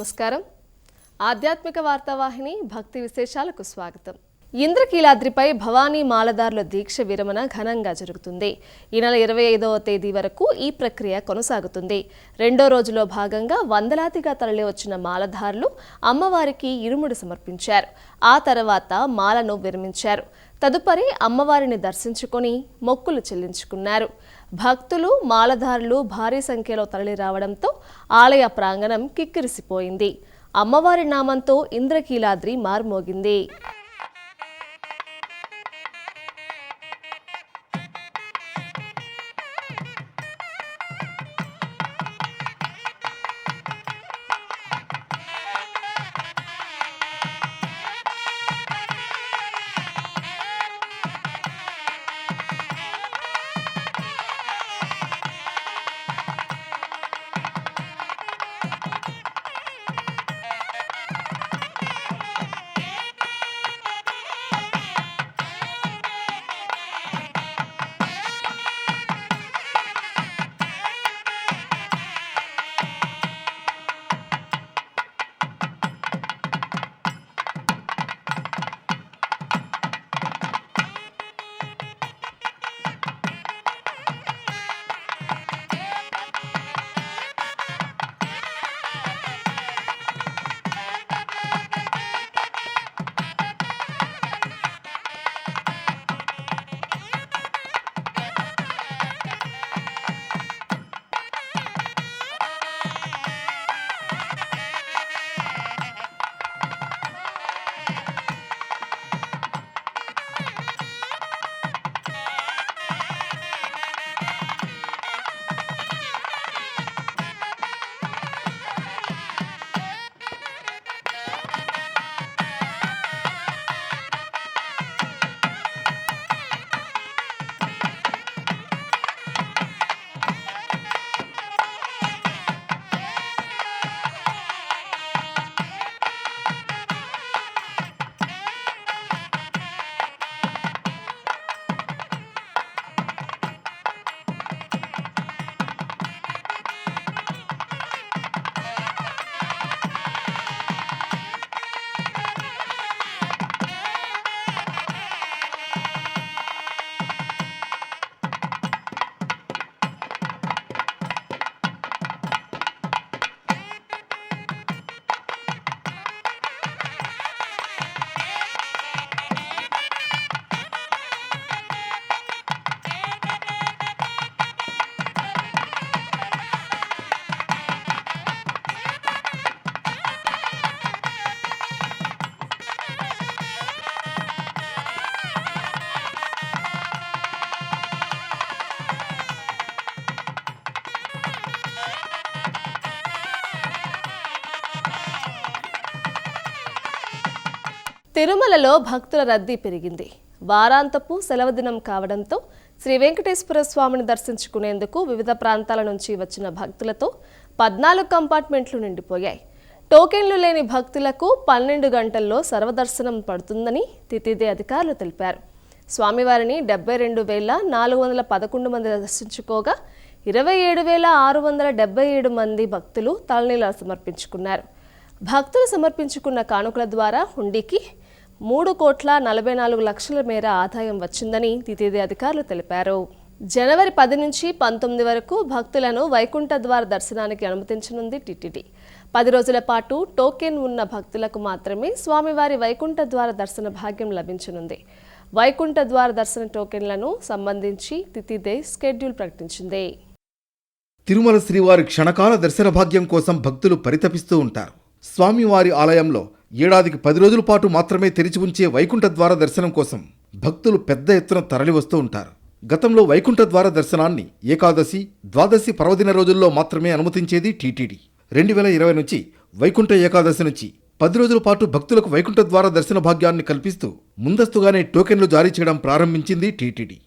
నమస్కారం. ఆధ్యాత్మిక వార్తావాహిని భక్తి విశేషాలకు స్వాగతం. ఇంద్రకీలాద్రిపై భవానీ మాలదారుల దీక్ష విరమణ ఘనంగా జరుగుతుంది. ఈ నెల ఇరవై ఐదవ తేదీ వరకు ఈ ప్రక్రియ కొనసాగుతుంది. రెండో రోజులో భాగంగా వందలాదిగా తరలి వచ్చిన మాలధారులు అమ్మవారికి ఇరుముడు సమర్పించారు. ఆ తర్వాత మాలను విరమించారు. తదుపరి అమ్మవారిని దర్శించుకొని మొక్కులు చెల్లించుకున్నారు. భక్తులు మాలధారులు భారీ సంఖ్యలో తరలి రావడంతో ఆలయ ప్రాంగణం కిక్కిరిసిపోయింది. అమ్మవారి నామంతో ఇంద్రకీలాద్రి మార్మోగింది. తిరుమలలో భక్తుల రద్దీ పెరిగింది. వారాంతపు సెలవు దినం కావడంతో శ్రీ వెంకటేశ్వర స్వామిని దర్శించుకునేందుకు వివిధ ప్రాంతాల నుంచి వచ్చిన భక్తులతో పద్నాలుగు కంపార్ట్మెంట్లు నిండిపోయాయి. టోకెన్లు లేని భక్తులకు పన్నెండు గంటల్లో సర్వదర్శనం పడుతుందని తితిదే అధికారులు తెలిపారు. స్వామివారిని డెబ్బై రెండు వేల నాలుగు వందల పదకొండు మంది దర్శించుకోగా ఇరవై ఏడు వేల ఆరు వందల డెబ్బై ఏడు మంది భక్తులు తలనీలాలు సమర్పించుకున్నారు. భక్తులు సమర్పించుకున్న కానుకల ద్వారా హుండీకి మూడు కోట్ల నలభై నాలుగు లక్షల మేర ఆదాయం వచ్చిందని తితిదే అధికారులు తెలిపారు. జనవరి పది నుంచి పంతొమ్మిది వరకు భక్తులను వైకుంఠ ద్వార దర్శనానికి అనుమతించనుంది టిటిడి. పది రోజుల పాటు టోకెన్ ఉన్న భక్తులకు మాత్రమే స్వామివారి వైకుంఠ ద్వార దర్శన భాగ్యం లభించనుంది. వైకుంఠ ద్వార దర్శన టోకెన్లను సంబంధించి తితిదే స్కెడ్యూల్ ప్రకటించింది. తిరుమల శ్రీవారి క్షణకాల దర్శన భాగ్యం కోసం భక్తులు పరితపిస్తూ ఉంటారు. స్వామివారి ఆలయంలో ఏడాదికి పది రోజుల పాటు మాత్రమే తెరిచి ఉంచే వైకుంఠ ద్వార దర్శనం కోసం భక్తులు పెద్ద ఎత్తున తరలివస్తూ ఉంటారు. గతంలో వైకుంఠ ద్వార దర్శనాన్ని ఏకాదశి ద్వాదశి పర్వదిన రోజుల్లో మాత్రమే అనుమతించేది టీటీడీ. రెండు వేల ఇరవై నుంచి వైకుంఠ ఏకాదశి నుంచి పది రోజుల పాటు భక్తులకు వైకుంఠ ద్వార దర్శన భాగ్యాన్ని కల్పిస్తూ ముందస్తుగానే టోకెన్లు జారీ చేయడం ప్రారంభించింది టీటీడీ.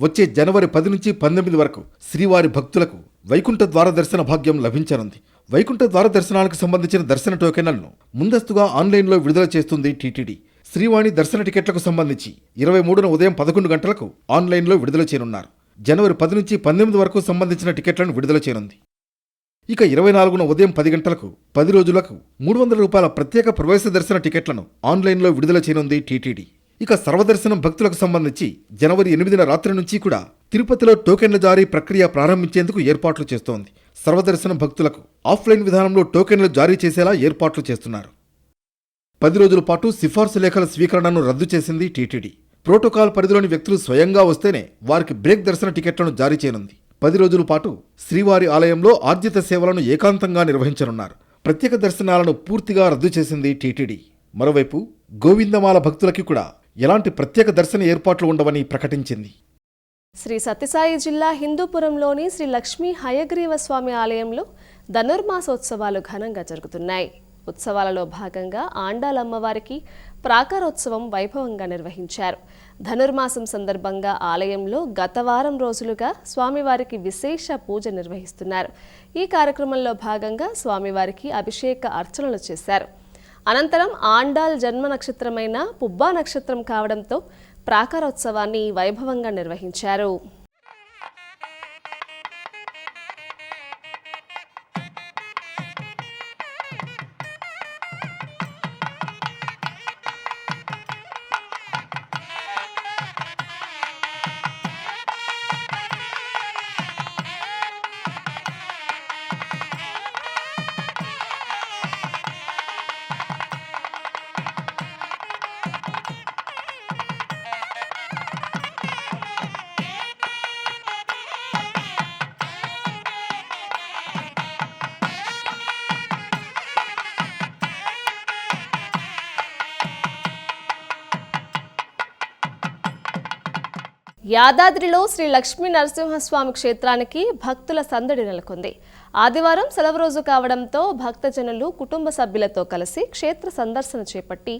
వచ్చే జనవరి పది నుంచి పంతొమ్మిది వరకు శ్రీవారి భక్తులకు వైకుంఠ ద్వార దర్శన భాగ్యం లభించనుంది. వైకుంఠ ద్వార దర్శనాలకు సంబంధించిన దర్శన టోకెన్లను ముందస్తుగా ఆన్లైన్లో విడుదల చేస్తుంది టీటీడీ. శ్రీవాణి దర్శన టికెట్లకు సంబంధించి ఇరవై మూడున ఉదయం పదకొండు గంటలకు ఆన్లైన్లో విడుదల చేయనున్నారు. జనవరి పది నుంచి పంతొమ్మిది వరకు సంబంధించిన టికెట్లను విడుదల చేయనుంది. ఇక ఇరవై నాలుగున ఉదయం పది గంటలకు పది రోజులకు మూడు వందల రూపాయల ప్రత్యేక ప్రవేశ దర్శన టికెట్లను ఆన్లైన్లో విడుదల చేయనుంది టీటీడీ. ఇక సర్వదర్శనం భక్తులకు సంబంధించి జనవరి ఎనిమిదిన రాత్రి నుంచి కూడా తిరుపతిలో టోకెన్ల జారీ ప్రక్రియ ప్రారంభించేందుకు ఏర్పాట్లు చేస్తోంది. సర్వదర్శనం భక్తులకు ఆఫ్లైన్ విధానంలో టోకెన్లు జారీ చేసేలా ఏర్పాట్లు చేస్తున్నారు. పది రోజుల పాటు సిఫార్సు లేఖల స్వీకరణను రద్దు చేసింది టీటీడీ. ప్రోటోకాల్ పరిధిలోని వ్యక్తులు స్వయంగా వస్తేనే వారికి బ్రేక్ దర్శన టికెట్లను జారీ చేయనుంది. పది రోజుల పాటు శ్రీవారి ఆలయంలో ఆర్జిత సేవలను ఏకాంతంగా నిర్వహించనున్నారు. ప్రత్యేక దర్శనాలను పూర్తిగా రద్దు చేసింది టీటీడీ. మరోవైపు గోవిందమాల భక్తులకి కూడా ఎలాంటి ప్రత్యేక దర్శన ఏర్పాట్లు ఉండవని ప్రకటించింది. శ్రీ సత్యసాయి జిల్లా హిందూపురంలోని శ్రీ లక్ష్మీ హయగ్రీవ స్వామి ఆలయంలో ధనుర్మాసోత్సవాలు ఘనంగా జరుగుతున్నాయి. ఉత్సవాలలో భాగంగా ఆండాలమ్మవారికి ప్రాకారోత్సవం వైభవంగా నిర్వహించారు. ధనుర్మాసం సందర్భంగా ఆలయంలో గత వారం రోజులుగా స్వామివారికి విశేష పూజ నిర్వహిస్తున్నారు. ఈ కార్యక్రమంలో భాగంగా స్వామివారికి అభిషేక అర్చనలు చేశారు. అనంతరం ఆండాల్ జన్మ నక్షత్రమైన పుబ్బా నక్షత్రం కావడంతో ప్రాకారోత్సవాన్ని వైభవంగా నిర్వహించారు. యాదాద్రిలో శ్రీ లక్ష్మీ నరసింహస్వామి క్షేత్రానికి భక్తుల సందడి నెలకొంది. ఆదివారం సెలవు రోజు కావడంతో భక్తజనులు కుటుంబ సభ్యులతో కలిసి క్షేత్ర సందర్శన చేపట్టి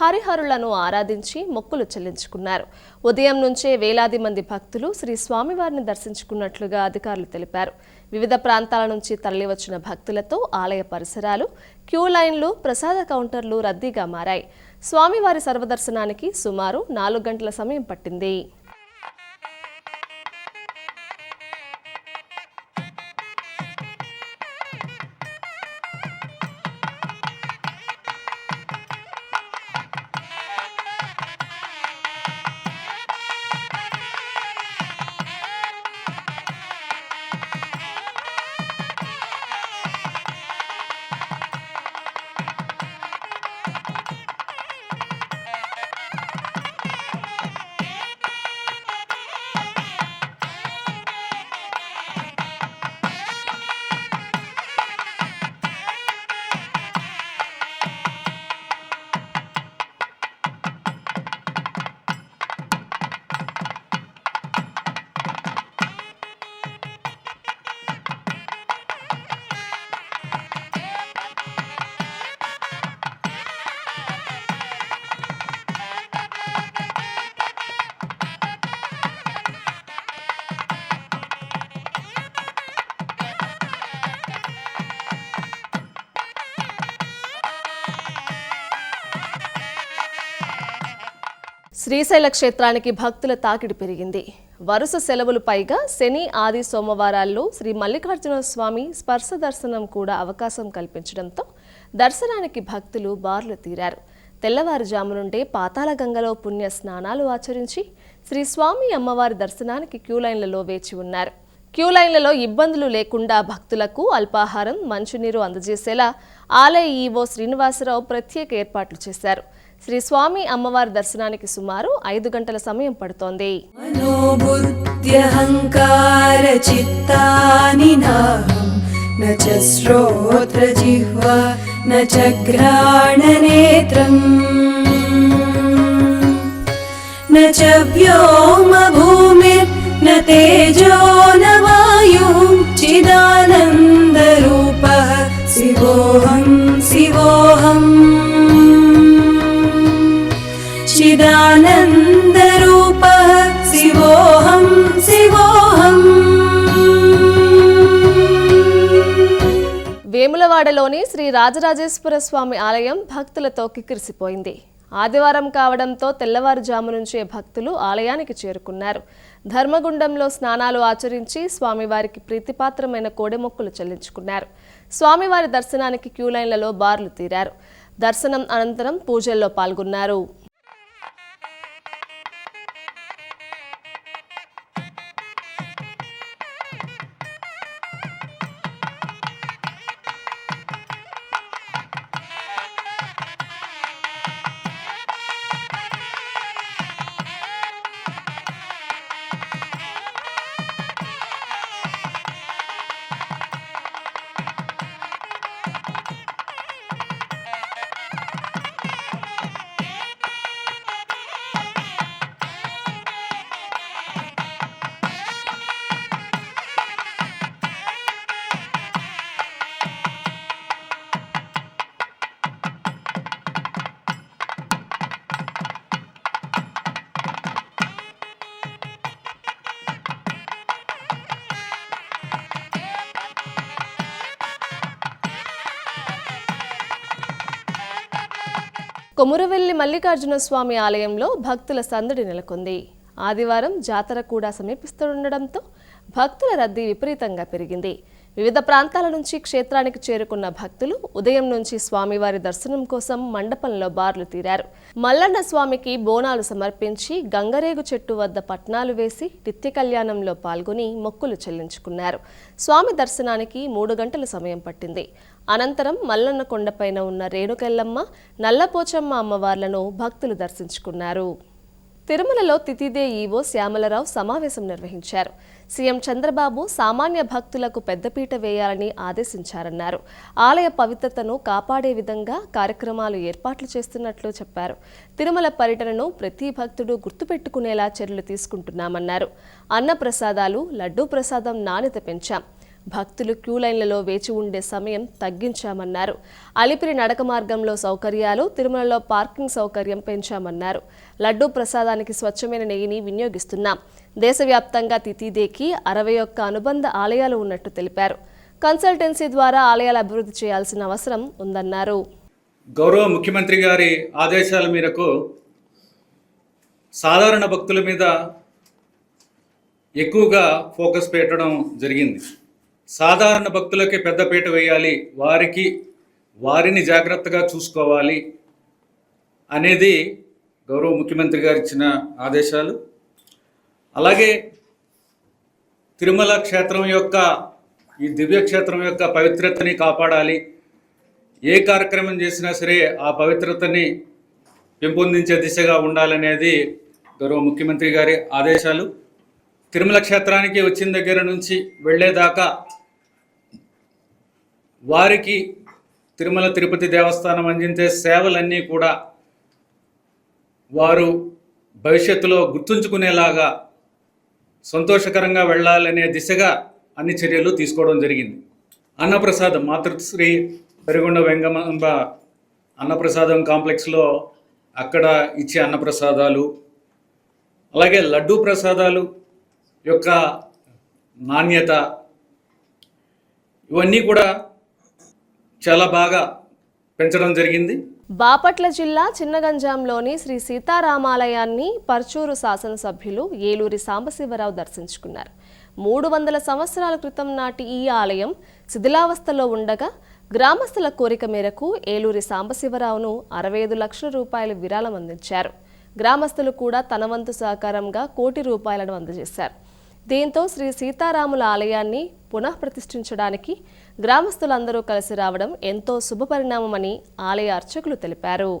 హరిహరులను ఆరాధించి మొక్కులు చెల్లించుకున్నారు. ఉదయం నుంచే వేలాది మంది భక్తులు శ్రీ స్వామివారిని దర్శించుకున్నట్లుగా అధికారులు తెలిపారు. వివిధ ప్రాంతాల నుంచి తరలివచ్చిన భక్తులతో ఆలయ పరిసరాలు క్యూ లైన్లు ప్రసాద కౌంటర్లు రద్దీగా మారాయి. స్వామివారి సర్వదర్శనానికి సుమారు నాలుగు గంటల సమయం పట్టింది. శ్రీశైల క్షేత్రానికి భక్తుల తాకిడి పెరిగింది. వరుస సెలవులు పైగా శని ఆది సోమవారాల్లో శ్రీ మల్లికార్జున స్వామి స్పర్శ దర్శనం కూడా అవకాశం కల్పించడంతో దర్శనానికి భక్తులు బార్లు తీరారు. తెల్లవారుజాము నుండే పాతాళ గంగలో పుణ్య స్నానాలు ఆచరించి శ్రీ స్వామి అమ్మవారి దర్శనానికి క్యూ లైన్లలో వేచి ఉన్నారు. క్యూ లైన్లలో ఇబ్బందులు లేకుండా భక్తులకు అల్పాహారం మంచినీరు అందజేసేలా ఆలయ ఈవో శ్రీనివాసరావు ప్రత్యేక ఏర్పాట్లు చేశారు. శ్రీ స్వామి అమ్మవారి దర్శనానికి సుమారు ఐదు గంటల సమయం పడుతోంది. వ్యోమ భూమి తేజో నయు చిదానందరూప శివోహం శివోహం. घ्राणनेत्रम् न च व्योमभूमिर्न तेजो न वायुः चिदानन्दरूपः शिवोऽहं शिवोऽहम् चिदानन्दरूपः शिवोऽहं शिवोऽहम् వేములవాడలోని శ్రీ రాజరాజేశ్వర స్వామి ఆలయం భక్తులతో కిక్కిరిసిపోయింది ఆదివారం కావడంతో తెల్లవారుజాము నుంచే భక్తులు ఆలయానికి చేరుకున్నారు ధర్మగుండంలో స్నానాలు ఆచరించి స్వామివారికి ప్రీతిపాత్రమైన కోడెమొక్కులు చెల్లించుకున్నారు స్వామివారి దర్శనానికి క్యూ లైన్లలో బార్లు తీరారు దర్శనం అనంతరం పూజల్లో పాల్గొన్నారు కొమురవెల్లి మల్లికార్జున స్వామి ఆలయంలో భక్తుల సందడి నెలకొంది. ఆదివారం జాతర కూడా సమీపిస్తుండటంతో భక్తుల రద్దీ విపరీతంగా పెరిగింది. వివిధ ప్రాంతాల నుంచి క్షేత్రానికి చేరుకున్న భక్తులు ఉదయం నుంచి స్వామివారి దర్శనం కోసం మండపంలో బార్లు తీరారు. మల్లన్న స్వామికి బోనాలు సమర్పించి గంగరేగు చెట్టు వద్ద పట్నాలు వేసి నిత్య కళ్యాణంలో పాల్గొని మొక్కులు చెల్లించుకున్నారు. స్వామి దర్శనానికి మూడు గంటల సమయం పట్టింది. అనంతరం మల్లన్న కొండపైన ఉన్న రేణుకెల్లమ్మ నల్లపోచమ్మ అమ్మవార్లను భక్తులు దర్శించుకున్నారు. తిరుమలలో తితిదే ఈవో శ్యామలరావు సమావేశం నిర్వహించారు. సీఎం చంద్రబాబు సామాన్య భక్తులకు పెద్దపీట వేయాలని ఆదేశించారన్నారు. ఆలయ పవిత్రతను కాపాడే విధంగా కార్యక్రమాలు ఏర్పాట్లు చేస్తున్నట్లు చెప్పారు. తిరుమల పర్యటనను ప్రతి భక్తుడు గుర్తుపెట్టుకునేలా చర్యలు తీసుకుంటున్నామన్నారు. అన్న ప్రసాదాలు లడ్డూ ప్రసాదం నాణ్యత పెంచాం. భక్తులు క్యూ లైన్లలో వేచి ఉండే సమయం తగ్గించామన్నారు. అలిపిరి నడక మార్గంలో సౌకర్యాలు తిరుమలలో పార్కింగ్ సౌకర్యం పెంచామన్నారు. లడ్డూ ప్రసాదానికి స్వచ్ఛమైన నెయ్యిని వినియోగిస్తున్నాం. దేశవ్యాప్తంగా తితిదేకి అరవై ఒక్క అనుబంధ ఆలయాలు ఉన్నట్టు తెలిపారు. కన్సల్టెన్సీ ద్వారా ఆలయాలు అభివృద్ధి చేయాల్సిన అవసరం ఉందన్నారు. గౌరవ ముఖ్యమంత్రి గారి ఆదేశాల మేరకు సాధారణ భక్తుల మీద ఎక్కువగా ఫోకస్ పెట్టడం జరిగింది. సాధారణ భక్తులకే పెద్దపీట వేయాలి వారికి వారిని జాగ్రత్తగా చూసుకోవాలి అనేది గౌరవ ముఖ్యమంత్రి గారు ఇచ్చిన ఆదేశాలు. అలాగే తిరుమల క్షేత్రం యొక్క ఈ దివ్య క్షేత్రం యొక్క పవిత్రతని కాపాడాలి. ఏ కార్యక్రమం చేసినా సరే ఆ పవిత్రతని పెంపొందించే దిశగా ఉండాలనేది గౌరవ ముఖ్యమంత్రి గారి ఆదేశాలు. తిరుమల క్షేత్రానికి వచ్చిన దగ్గర నుంచి వెళ్ళేదాకా వారికి తిరుమల తిరుపతి దేవస్థానం అందించే సేవలన్నీ కూడా వారు భవిష్యత్తులో గుర్తుంచుకునేలాగా సంతోషకరంగా వెళ్ళాలనే దిశగా అన్ని చర్యలు తీసుకోవడం జరిగింది. అన్నప్రసాదం మాతృశ్రీ పెరుగుండ వెంగమాంబ అన్నప్రసాదం కాంప్లెక్స్లో అక్కడ ఇచ్చే అన్నప్రసాదాలు అలాగే లడ్డూ ప్రసాదాలు యొక్క నాణ్యత ఇవన్నీ కూడా చాలా బాగా పెంచడం జరిగింది. బాపట్ల జిల్లా చిన్నగంజాంలోని శ్రీ సీతారామాలయాన్ని పర్చూరు శాసనసభ్యులు ఏలూరి సాంబశివరావు దర్శించుకున్నారు. మూడు వందల సంవత్సరాల క్రితం నాటి ఈ ఆలయం శిథిలావస్థలో ఉండగా గ్రామస్తుల కోరిక మేరకు ఏలూరి సాంబశివరావును అరవై ఐదు లక్షల రూపాయలు విరాళం అందించారు. గ్రామస్తులు కూడా తన వంతు సహకారంగా కోటి రూపాయలను అందజేశారు. దీంతో శ్రీ సీతారాముల ఆలయాన్ని పునఃప్రతిష్ఠించడానికి గ్రామస్తులందరూ కలిసి రావడం ఎంతో శుభపరిణామమని ఆలయ అర్చకులు తెలిపారు.